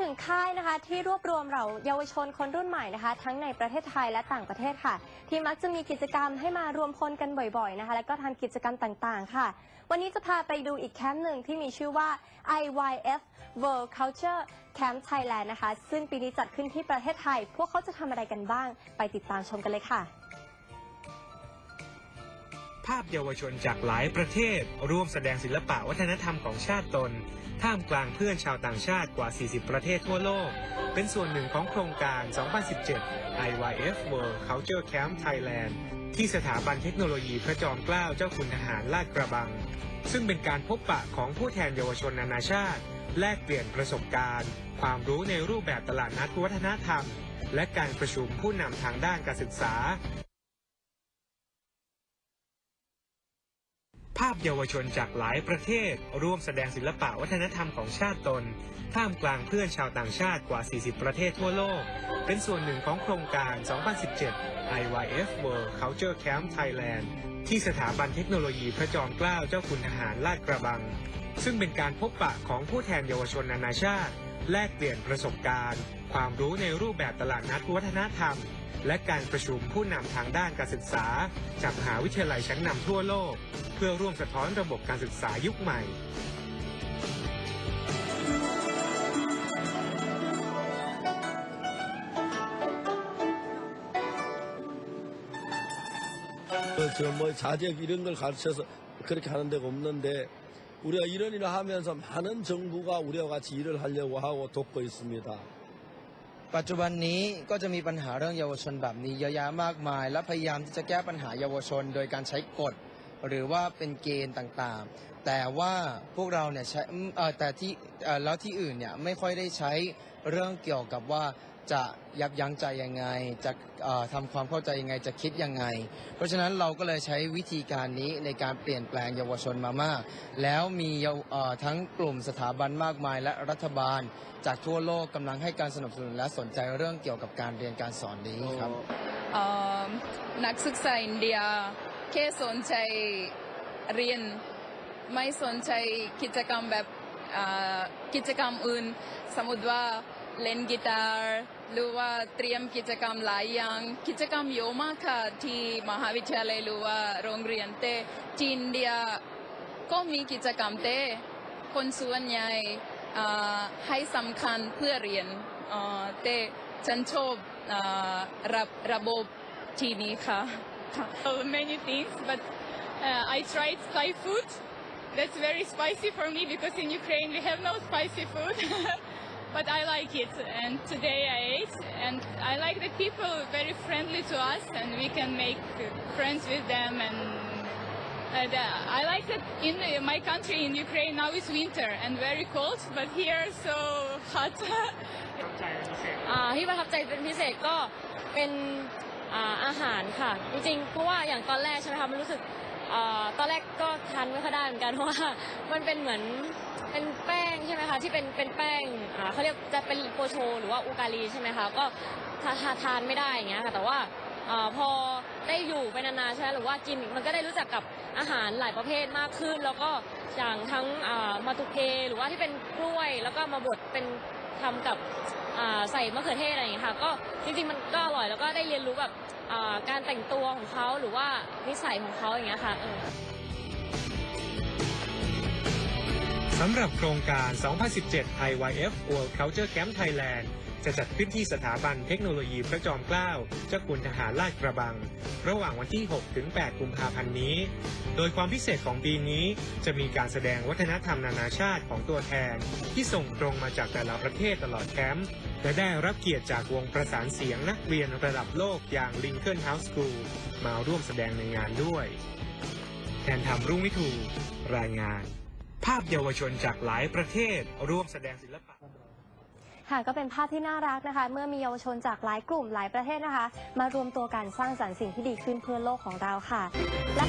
ถึงค่ายนะคะที่รวบรวมเราเยาวชนคนรุ่นใหม่นะคะ ทั้งในประเทศไทยและต่างประเทศค่ะ ที่มักจะมีกิจกรรมให้มารวมพลกันบ่อยๆนะคะ แล้วก็ทำกิจกรรมต่างๆ ค่ะ วันนี้จะพาไปดูอีกแคมป์หนึ่งที่มีชื่อว่า IYF World Culture Camp Thailand นะคะ ซึ่งปีนี้จัดขึ้นที่ประเทศไทย พวกเขาจะทำอะไรกันบ้าง ไปติดตามชมกันเลยค่ะาพเยาวชนจากหลายประเทศ ร่วมแสดงศิลปะวัฒนธรรมของชาติตน ท่ามกลางเพื่อนชาวต่างชาติกว่า 40 ประเทศทั่วโลก เป็นส่วนหนึ่งของโครงการ 2017 IYF World Culture Camp Thailand ที่สถาบันเทคโนโลยีพระจอมเกล้าเจ้าคุณทหารลาดกระบัง ซึ่งเป็นการพบปะของผู้แทนเยาวชนนานาชาติ แลกเปลี่ยนประสบการณ์ ความรู้ในรูปแบบตลาดนัดวัฒนธรรม และการประชุมผู้นำทางด้านการศึกษา ภาพเยาวชนจากหลายประเทศ ร่วมแสดงศิลปะวัฒนธรรมของชาติตน ท่ามกลางเพื่อนชาวต่างชาติกว่า 40 ประเทศทั่วโลก เป็นส่วนหนึ่งของโครงการ 2017 IYF World Culture Camp Thailand ที่สถาบันเทคโนโลยีพระจอมเกล้าเจ้าคุณทหารลาดกระบัง ซึ่งเป็นการพบปะของผู้แทนเยาวชนนานาชาติ แลกเปลี่ยนประสบการณ์ ความรู้ในรูปแบบตลาดนัดวัฒนธรรม และการประชุมผู้นำทางด้านการศึกษา จากมหาวิทยาลัยชั้นนำทั่วโลก เพื่อร่วมสะท้อนระบบการศึกษายุคใหม่ 그, 저, 뭐, 자격 이런 걸 가르쳐서 그렇게 하는 데가 없는데, 우리가 이런 일을 하면서 많은 정부가 우리와 같이 일을 하려고 하고 돕고 있습니다. ปัจจุบันนี้ก็จะมีปัญหาเรื่องเยาวชนแบบนี้เยอะแยะมากมาย และพยายามที่จะแก้ปัญหาเยาวชน โดยการใช้กฎหรือว่าเป็นเกณฑ์ต่างๆ แต่ว่าพวกเราเนี่ยใช้แต่ที่แล้วที่อื่นเนี่ยไม่ค่อยได้ใช้เรื่องเกี่ยวกับว่า จะยับยั้งใจยังไง จะเอ่อทำความเข้าใจยังไงจะคิดยังไง เพราะฉะนั้นเราก็เลยใช้วิธีการนี้ในการเปลี่ยนแปลงเยาวชนมามาก แล้วมีเยาวเอ่อทั้งกลุ่มสถาบันมากมาย และรัฐบาล จากทั่วโลกกำลังให้การสนับสนุนและสนใจเรื่องเกี่ยวกับการเรียนการสอนนี้ครับเอ่อนักศึกษาอินเดียแค่สนใจเรียนไม่สนใจกิจกรรมแบบเอ่อกิจกรรมอื่น สมมติว่า เล่นกีตาร์หรือว่าเตรียมกิจกรรมหลายอย่าง กิจกรรมเยอะมากค่ะ ที่มหาวิทยาลัยหรือว่าโรงเรียนแต่ที่อินเดียก็มีกิจกรรมแต่คนส่วนใหญ่อ่อให้สำคัญเพื่อเรียนเอ่อแต่ฉันชอบอ่อระระบบที่นี้ค่ะ many things, but uh, I tried Thai food. That's very spicy for me because in Ukraine we have no spicy food. but I like it, and today I ate, and I like the people very friendly to us, and we can make uh, friends with them. And uh, the, I like that in uh, my country, in Ukraine, now it's winter and very cold, but here so hot. อ่าที่ประทับใจเป็นพิเศษก็เป็นอ่าอาหารค่ะ จริงๆ เพราะว่าอย่างตอนแรกใช่ไหมคะมันรู้สึก อ่าตอนแรกก็ทานไม่ค่อยได้เหมือนกันเพราะว่ามันเป็นเหมือนเป็นแป้งใช่ไหมคะที่เป็นเป็นแป้งอ่าเขาเรียกจะเป็นโปโช หรือว่าอูการีใช่ไหมคะก็ทาทาทานไม่ได้อย่างเงี้ยค่ะแต่ว่าอพอได้อยู่ไปนานๆใช่ไหมหรือว่ากินมันก็ได้รู้จักกับอาหารหลายประเภทมากขึ้น แล้วก็อย่างทั้งอ่ามาตุเกหรือว่าที่เป็นกล้วยแล้วก็มาบดเป็นทำกับอ่าใส่มะเขือเทศอะไรอย่างเงี้ยค่ะก็จริงๆมันก็อร่อยแล้วก็ได้เรียนรู้แบบ อ่าการแต่งตัวของเขาหรือว่านิสัยของเขาอย่างเงี้ยค่ะเออ สำหรับโครงการ 2017 IYF World Culture Camp Thailand จะจัดขึ้นที่สถาบันเทคโนโลยีพระจอมเกล้าเจ้าคุณทหารลาดกระบัง ระหว่างวันที่ 6 ถึง 8 กุมภาพันธ์นี้ โดยความพิเศษของปีนี้จะมีการแสดงวัฒนธรรมนานาชาติของตัวแทน ที่ส่งตรงมาจากแต่ละประเทศตลอดแคมป์และได้รับเกียรติจากวงประสานเสียงนักเรียนระดับโลกอย่าง Lincoln House School มาร่วมแสดงในงานด้วย แทนทำรุ่งวิทูรายงาน ภาพเยาวชนจากหลายประเทศร่วมแสดงศิลปะ ค่ะก็เป็นภาพที่น่ารักนะคะ เมื่อมีเยาวชนจากหลายกลุ่มหลายประเทศนะคะ มารวมตัวกันสร้างสรรค์สิ่งที่ดีขึ้นเพื่อโลกของเราค่ะและ